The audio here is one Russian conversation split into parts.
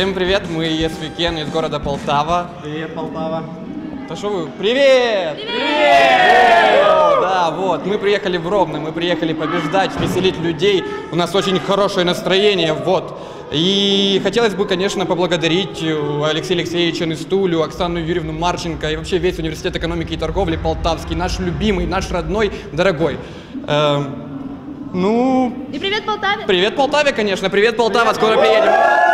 Всем привет, мы Yes Weekend из города Полтава. Привет, Полтава. Да что вы? Привет! Привет! Да, вот, мы приехали в Ровно, мы приехали побеждать, веселить людей. У нас очень хорошее настроение, вот. И хотелось бы, конечно, поблагодарить э, Алексея Алексеевича Нестулю, Оксану Юрьевну Марченко и вообще весь университет экономики и торговли Полтавский, наш любимый, наш родной, дорогой. Эм, ну, И привет Полтаве! привет Полтаве, конечно, привет Полтава, скоро приедем.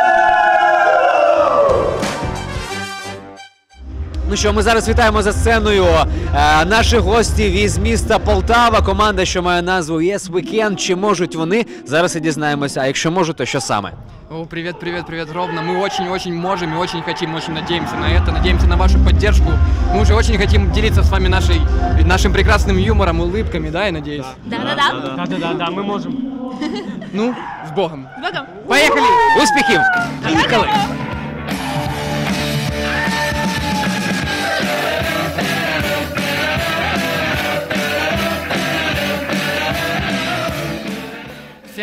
Ну що, ми зараз вітаємо за сценою е, наших гостів із міста Полтава. Команда, що має назву Yes Weekend. Чи можуть вони? Зараз і дізнаємося. А якщо можуть, то що саме? О, привет, привет, привет, Ровно. Мы очень-очень можем и очень хотим, очень надеемся на это, надеемся на вашу поддержку. Мы уже очень хотим делиться с вами нашей, нашим прекрасным юмором, улыбками, да, я надеюсь? Да-да-да! Да-да-да, мы можем. Ну, с Богом. Богом! Поїхали! Успіхів! Поїхали!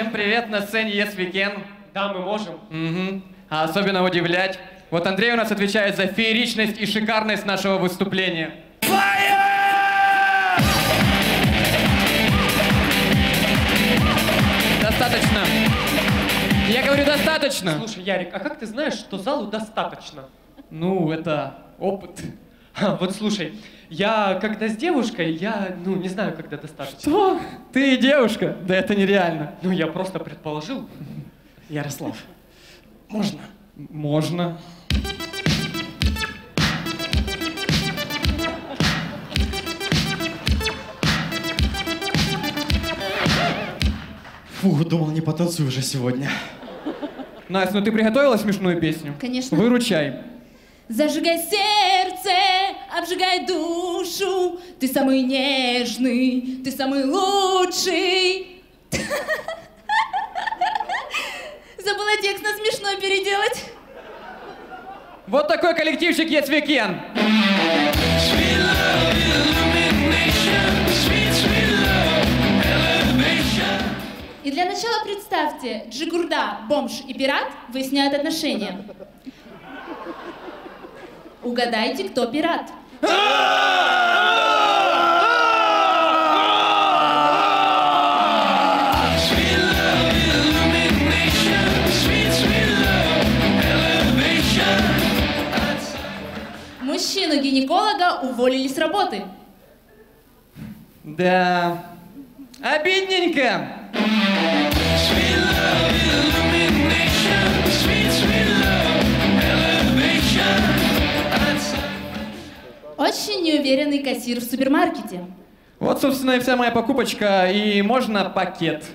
Всем привет, на сцене Yes Weekend. Да, мы можем. Мгм. А особенно удивлять. Вот Андрей у нас отвечает за фееричность и шикарность нашего выступления. Достаточно. Я говорю, достаточно. Слушай, Ярик, а как ты знаешь, что залу достаточно? Ну, это опыт. Вот слушай, я когда с девушкой, я, ну, не знаю, когда достаточно. Что? Ты девушка? Да это нереально. Ну, я просто предположил. Ярослав, можно? Можно. Фу, думал, не потанцую уже сегодня. Настя, ну ты приготовила смешную песню? Конечно. Выручай. Зажигай сердце, обжигай душу, ты самый нежный, ты самый лучший. Забыла текст на смешной переделать. Вот такой коллективчик есть Weekend. И для начала представьте, Джигурда, бомж и пират выясняют отношения. Угадайте, кто пират. Мужчину-гинеколога уволили с работы. Да. Обидненько. Очень кассир в супермаркете. Вот, собственно, и вся моя покупочка. И можно пакет.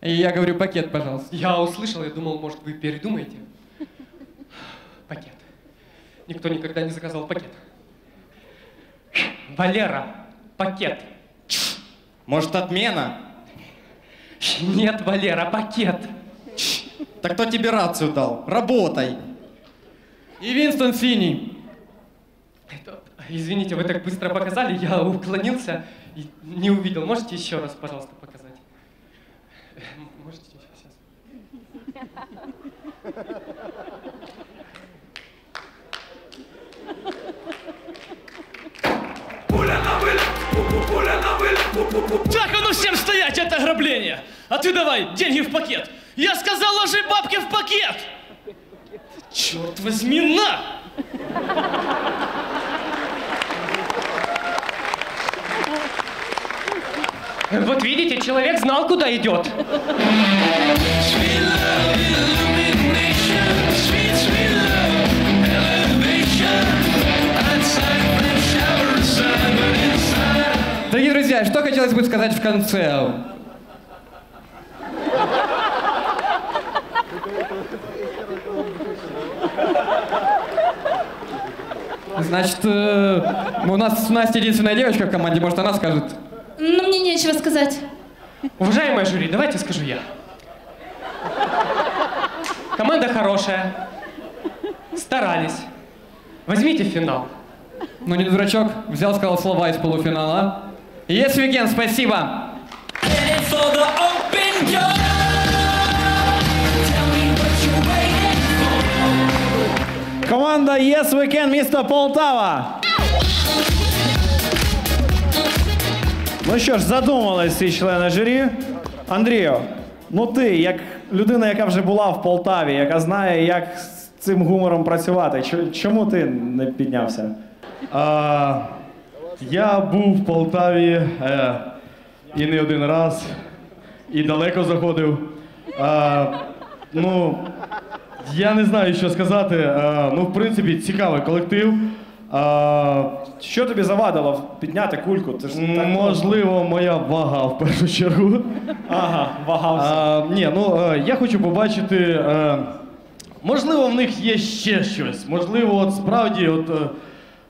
И я говорю пакет, пожалуйста. Я услышал, я думал, может, вы передумаете. Пакет. Никто никогда не заказал пакет. Валера, пакет. Может, отмена? Нет, Валера, пакет. Так кто тебе рацию дал? Работай. И Винстон Синий. Извините, вы так быстро показали, я уклонился и не увидел. Можете еще раз, пожалуйста, показать? Можете сейчас? Так, а ну всем стоять, это ограбление. А ты давай, деньги в пакет. Я сказал, ложи бабки в пакет. Черт возьми, на! Вот видите, человек знал, куда идет. Дорогие друзья, что хотелось бы сказать в конце? Значит, э, у нас у Насти единственная девочка в команде, может, она скажет. Ну, мне нечего сказать. Уважаемое жюри, давайте скажу я. Команда хорошая. Старались. Возьмите финал. Ну не дурачок, взял, сказал слова из полуфинала. Yes, Weekend, спасибо! Headed for the open door. Yes Weekend місто Полтава. Ну що ж, задумались всі члени журі. Андрію, ну ти, як людина, яка вже була в Полтаві, яка знає, як з цим гумором працювати, чому ти не піднявся? А, я був в Полтаві е, і не один раз, і далеко заходив. А, ну, я не знаю, що сказати. А, ну, в принципі, цікавий колектив. А, Що тобі завадило підняти кульку? Ти ж так можливо, моя вага в першу чергу. Ага, вагався. А, ні, ну е, я хочу побачити. Е, можливо, в них є ще щось. Можливо, от справді, от е,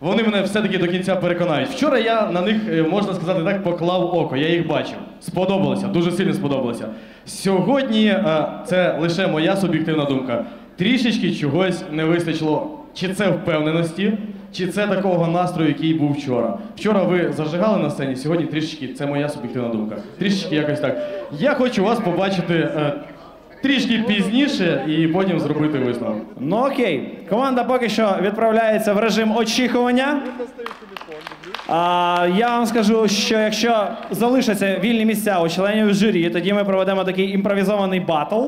вони мене все-таки до кінця переконають. Вчора я на них, е, можна сказати так, поклав око. Я їх бачив. Сподобалося, дуже сильно сподобалося. Сьогодні е, це лише моя суб'єктивна думка. Трішечки чогось не вистачило. Чи це впевненості, чи це такого настрою, який був вчора. Вчора ви зажигали на сцені, сьогодні трішечки, це моя суб'єктивна думка. Трішечки якось так. Я хочу вас побачити е, трішки пізніше і потім зробити висновок. Ну окей, команда поки що відправляється в режим очікування. А, я вам скажу, що якщо залишаться вільні місця у членів журі, тоді ми проведемо такий імпровізований батл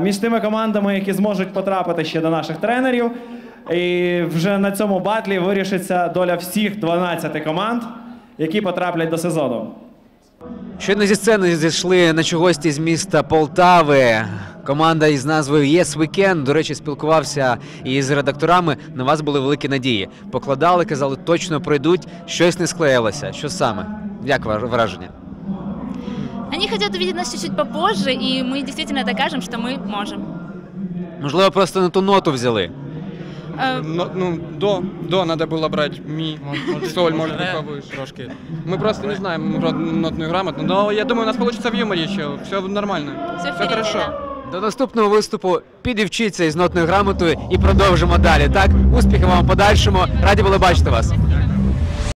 між тими командами, які зможуть потрапити ще до наших тренерів. І вже на цьому батлі вирішиться доля всіх 12 команд, які потраплять до сезону. Щойно зі сцени зійшли наші гості з міста Полтави. Команда із назвою Yes Weekend. До речі, спілкувався із редакторами. На вас були великі надії. Покладали, казали, точно пройдуть. Щось не склеїлося. Що саме? Як враження? Они хотят увидеть нас чуть-чуть попозже, и мы действительно докажем, что мы можем. Можливо, просто не ту ноту взяли. Э, Но- ну, до, до надо было брать ми, соль, может быть, повыше. Трошки. Мы просто не знаем род- нотную грамоту, но я думаю, у нас получится в юморе еще. Все нормально. Всё Все впереди, хорошо. да. До наступного виступу підівчіться із нотною грамотою і продовжимо далі. Так, успіхів вам в подальшому. Раді були бачити вас.